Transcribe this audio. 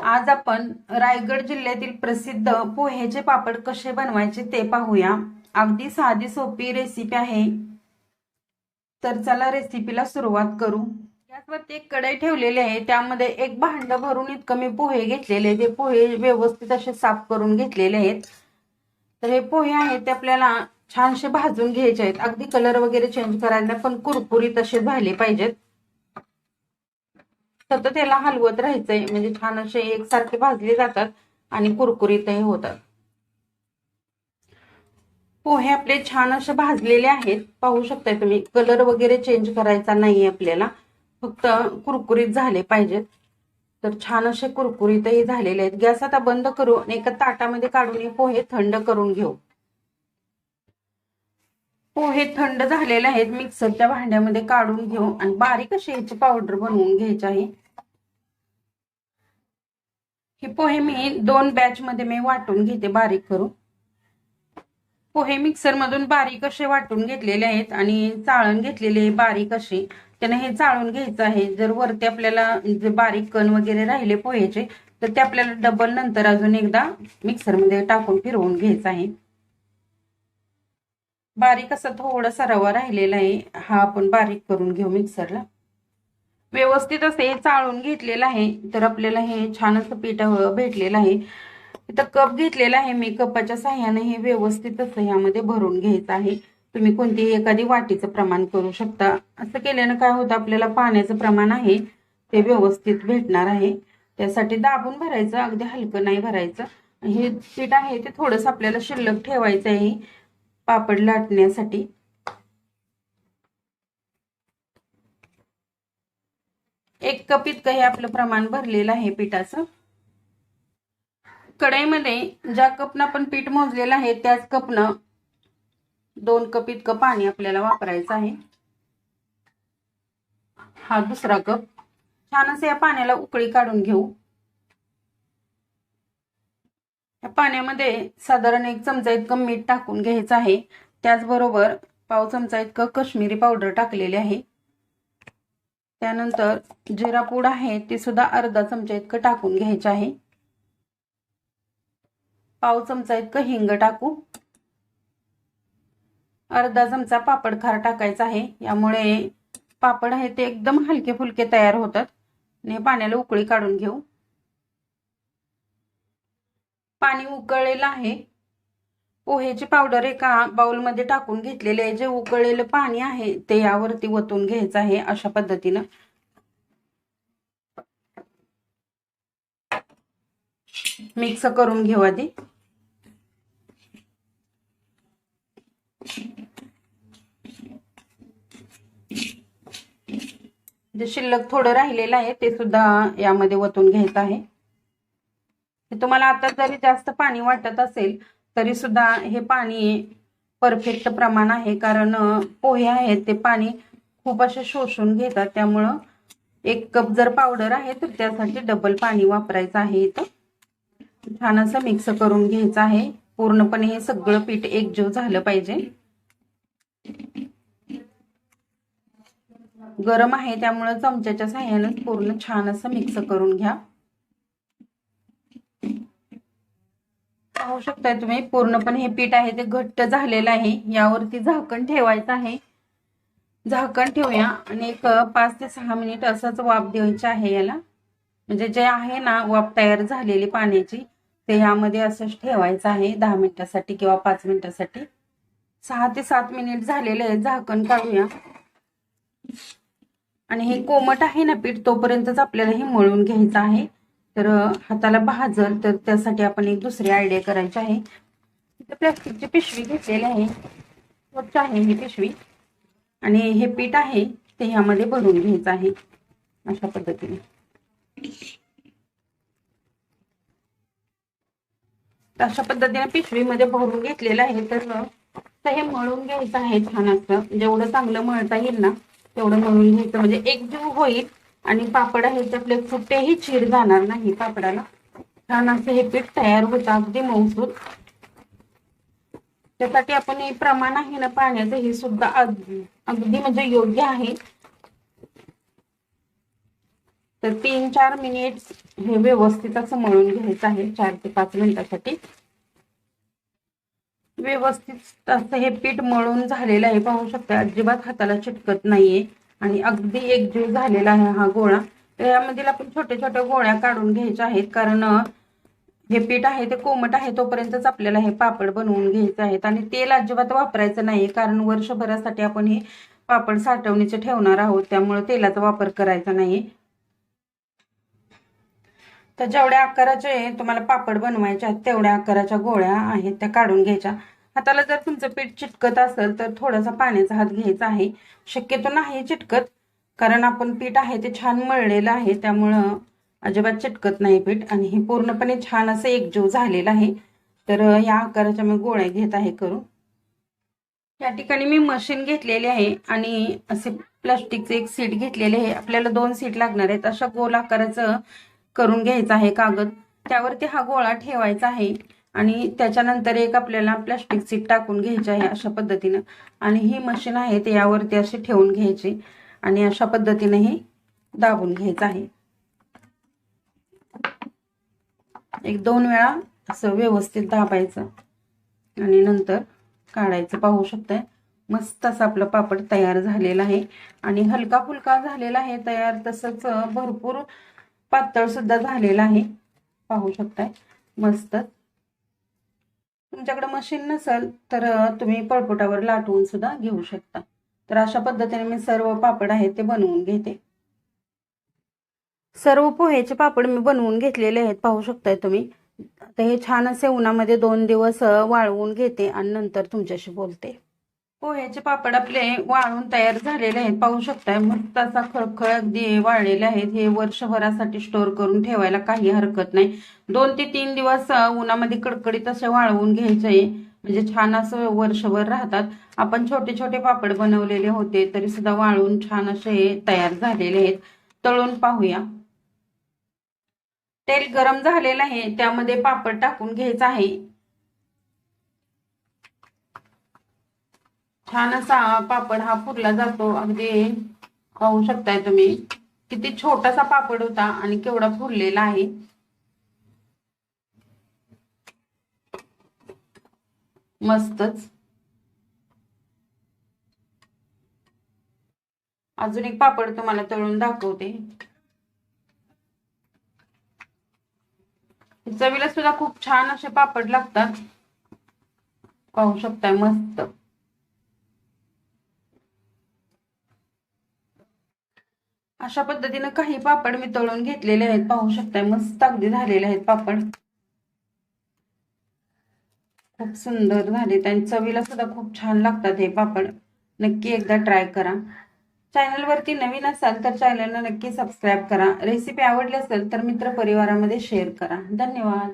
आज आपण रायगड जिल्ह्यातील प्रसिद्ध पोह्याचे पापड कसे बनवायचे ते पाहूया. अगदी साधी सोपी रेसिपी आहे. तर चला रेसिपीला सुरुवात करू. गॅसवरती एक कढई ठेवलेली आहे. त्यामध्ये एक भांड भरून इतकं मी पोहे घेतलेले ते पोहे व्यवस्थित असे साफ करून घेतलेले आहेत. तर हे पोहे आहेत ते आपल्याला छानसे भाजून घ्यायचे आहेत. अगदी कलर वगैरे चेंज करायला पण कुरकुरीत असे झाले पाहिजेत. सतत त्याला हलवत राहायचंय. म्हणजे छान असे एकसारखे भाजले जातात आणि कुरकुरीतही होतात. पोहे आपले छान असे भाजलेले आहेत. पाहू शकताय तुम्ही कलर वगैरे चेंज करायचा नाही आपल्याला. फक्त कुरकुरीत झाले पाहिजेत. तर छान असे कुरकुरीतही झालेले आहेत. गॅस आता बंद करू आणि एका ताटामध्ये काढून हे पोहे थंड करून घेऊ. पोहे थंड झालेले आहेत. मिक्सरच्या भांड्यामध्ये काढून घेऊ आणि बारीक अशी ह्याची पावडर बनवून घ्यायची आहे. हे पोहे मी दोन बॅच मध्ये मी वाटून घेते बारीक करून. पोहे मिक्सर मधून बारीक असे वाटून घेतलेले आहेत आणि चाळण घेतलेले आहे बारीक असे. त्याने हे चाळून घ्यायचं आहे. जर वरती आपल्याला जे बारीक कण वगैरे राहिले पोहेचे तर ते आपल्याला डबल नंतर अजून एकदा मिक्सरमध्ये टाकून फिरवून घ्यायचं आहे. बारीक असा थोडासा रवा राहिलेला आहे. हा आपण बारीक करून घेऊ मिक्सरला व्यवस्थित असं हे चाळून घेतलेलं आहे. तर आपल्याला हे छान असं पीठ भेटलेलं आहे. इथं कप घेतलेला आहे मी. कपाच्या साह्याने हे व्यवस्थित असं ह्यामध्ये भरून घ्यायचं आहे. तुम्ही कोणतीही एखादी वाटीचं प्रमाण करू शकता. असं केल्यानं काय होतं आपल्याला पाण्याचं प्रमाण आहे ते व्यवस्थित भेटणार आहे. त्यासाठी दाबून भरायचं अगदी हलकं नाही भरायचं. हे पीठ आहे ते थोडंसं आपल्याला शिल्लक ठेवायचं आहे पापड लाटण्यासाठी. एक कप इतकं हे आपलं प्रमाण भरलेलं आहे पिठाचं. कढईमध्ये ज्या कपनं आपण पीठ मोजलेलं आहे त्याच कपनं दोन कप इतकं पाणी आपल्याला वापरायचं आहे. हा दुसरा कप. छान असं या पाण्याला उकळी काढून घेऊ. या पाण्यामध्ये साधारण एक चमचा इतकं मीठ टाकून घ्यायचं आहे. त्याचबरोबर पाव चमचा इतकं कश्मीरी पावडर टाकलेले आहे. त्यानंतर जिरा पूड आहे ते सुद्धा अर्धा चमचा इतकं टाकून घ्यायचं आहे. पाव चमचा इतकं हिंग टाकू. अर्धा चमचा पापड खार टाकायचा आहे. यामुळे पापड आहे ते एकदम हलके फुलके तयार होतात. आणि पाण्याला उकळी काढून घेऊ. पाणी उकळलेलं आहे. पोहेची पावडर एका बाउलमध्ये टाकून घेतलेले आहे. जे उकळलेलं पाणी आहे ते यावरती वतून घ्यायचं आहे अशा पद्धतीनं. मिक्स करून घेऊ आधी. जे शिल्लक थोडं राहिलेलं आहे ते सुद्धा यामध्ये वतून घ्यायचं आहे. तुम्हाला आता जरी जास्त पाणी वाटत असेल तरी सुद्धा हे पाणी परफेक्ट प्रमाण आहे. कारण पोहे आहेत ते पाणी खूप असे शोषून घेतात. त्यामुळं एक कप जर पावडर आहे तर त्यासाठी डबल पाणी वापरायचं आहे इथं. छान असं मिक्स करून घ्यायचं आहे. पूर्णपणे हे सगळं पीठ एकजीव झालं पाहिजे. गरम आहे त्यामुळं चमच्याच्या साह्यानं पूर्ण छान असं मिक्स करून घ्या पाहू शकताय तुम्ही. पूर्णपणे हे पीठ आहे ते घट्ट झालेलं आहे. यावरती झाकण ठेवायचं आहे. झाकण ठेवूया. आणि एक पाच ते सहा मिनिट असंच वाफ द्यायची आहे याला. म्हणजे जे आहे ना वाफ तयार झालेली पाण्याची ते यामध्ये असंच ठेवायचं आहे दहा मिनिटासाठी किंवा पाच मिनिटासाठी. सहा ते सात मिनिट झालेले आहे. झाकण काढूया. आणि हे कोमट आहे ना पीठ तोपर्यंतच आपल्याला हे मळून घ्यायचं आहे. तर हाताला भाजल तर त्यासाठी आपण एक दुसरी आयडिया करायची आहे. इथं प्लॅस्टिकची पिशवी घेतलेली आहे. स्वच्छ आहे ही पिशवी. आणि हे पीठ आहे ते ह्यामध्ये भरून घ्यायचं आहे. अशा पद्धतीने. अशा पद्धतीने पिशवीमध्ये भरून घेतलेलं आहे. तर हे मळून घ्यायचं आहे छान असं. जेवढं चांगलं मळता येईल ना तेवढं मळून घ्यायचं. म्हणजे एकजीव होईल आणि पापड हे ते आपले कुठेही चीर जाणार नाही पापडाला. छान असं हे पीठ तयार होतं अगदी मौसूद त्यासाठी आपण हे प्रमाण आहे ना पाण्याचं हे सुद्धा अगदी म्हणजे योग्य आहे. तर तीन चार मिनिट हे व्यवस्थित असं मळून घ्यायचं आहे चार ते पाच मिनिटासाठी. व्यवस्थित असं हे पीठ मळून झालेलं आहे पाहू शकता अजिबात हाताला चिटकत नाहीये. आणि अगदी एकजीव झालेला आहे हा गोळा. तर यामधील आपण छोट्या छोट्या गोळ्या काढून घ्यायच्या आहेत कारण हे पीठ आहे ते कोमट आहे तोपर्यंतच आपल्याला हे पापड बनवून घ्यायचे आहेत. आणि तेल अजिबात वापरायचं नाही कारण वर्षभरासाठी आपण हे पापड साठवणीचे ठेवणार आहोत त्यामुळे तेलाचा वापर करायचा नाही तर जेवढ्या आकाराचे तुम्हाला पापड बनवायचे आहेत तेवढ्या आकाराच्या गोळ्या आहेत त्या काढून घ्यायच्या. हाताला जर तुमचं पीठ चिटकत असेल तर थोडासा पाण्याचा हात घ्यायचा आहे. शक्यतो नाही चिटकत कारण आपण पीठ आहे ते छान मळलेलं आहे त्यामुळं अजिबात चिटकत नाही पीठ. आणि हे पूर्णपणे छान असं एकजीव झालेलं आहे. तर या आकाराच्या मी गोळ्या घेत आहे करून. या ठिकाणी मी मशीन घेतलेली आहे आणि असे प्लास्टिकचे एक सीट घेतलेले आहे. आपल्याला दोन सीट लागणार आहेत. अशा गोल आकाराचं करून घ्यायचं आहे कागद. त्यावरती हा गोळा ठेवायचा आहे. आणि त्याच्यानंतर एक आपल्याला प्लास्टिक सीट टाकून घ्यायची आहे अशा पद्धतीनं. आणि ही मशीन आहे ते यावरती अशी ठेवून घ्यायची. आणि अशा पद्धतीने हे दाबून घ्यायचं आहे. एक दोन वेळा असं व्यवस्थित दाबायचं. आणि नंतर काढायचं. पाहू शकताय मस्त असं आपलं पापड तयार झालेलं आहे. आणि हलका फुलका झालेला आहे तयार तसंच भरपूर पातळ सुद्धा झालेला आहे. पाहू शकताय मस्तच तुमच्याकडे मशीन नसेल तर तुम्ही पळपुटावर लाटवून सुद्धा घेऊ शकता. तर अशा पद्धतीने मी सर्व पापड आहेत ते बनवून घेते. सर्व पोह्याचे पापड मी बनवून घेतलेले आहेत पाहू शकताय तुम्ही. हे छान असे उन्हामध्ये दोन दिवस वाळवून घेते आणि नंतर तुमच्याशी बोलते. पोह्याचे पापड आपले वाळून तयार झालेले आहेत. पाहू शकताय मस्त असा खळखळ अगदी वाळलेले आहेत. हे वर्षभरासाठी स्टोर करून ठेवायला काही हरकत नाही. दोन ते तीन दिवस उन्हामध्ये कडकडीत असे वाळवून घ्यायचे. म्हणजे छान असं वर्षभर राहतात. आपण छोटे छोटे पापड बनवलेले होते तरी सुद्धा वाळून छान असे तयार झालेले आहेत. तळून पाहूया. तेल गरम झालेलं आहे. त्यामध्ये पापड टाकून घ्यायचं आहे. छान असा पापड हा फुरला जातो. अगदी पाहू शकताय तुम्ही. किती छोटासा पापड होता आणि केवढा फुरलेला आहे. मस्तच. अजून एक पापड तुम्हाला तळून दाखवते. चवीला सुद्धा खूप छान असे पापड लागतात. पाहू शकताय मस्त. अशा पद्धतीनं काही पापड मी तळून घेतलेले आहेत. पाहू शकताय मस्त अगदी झालेले आहेत पापड. खूप सुंदर झाले. त्यांनी चवीला सुद्धा खूप छान लागतात हे पापड. नक्की एकदा ट्राय करा. चॅनलवरती नवीन असाल तर चॅनलला नक्की सबस्क्राईब करा. रेसिपी आवडली असेल तर मित्र परिवारामध्ये शेअर करा. धन्यवाद.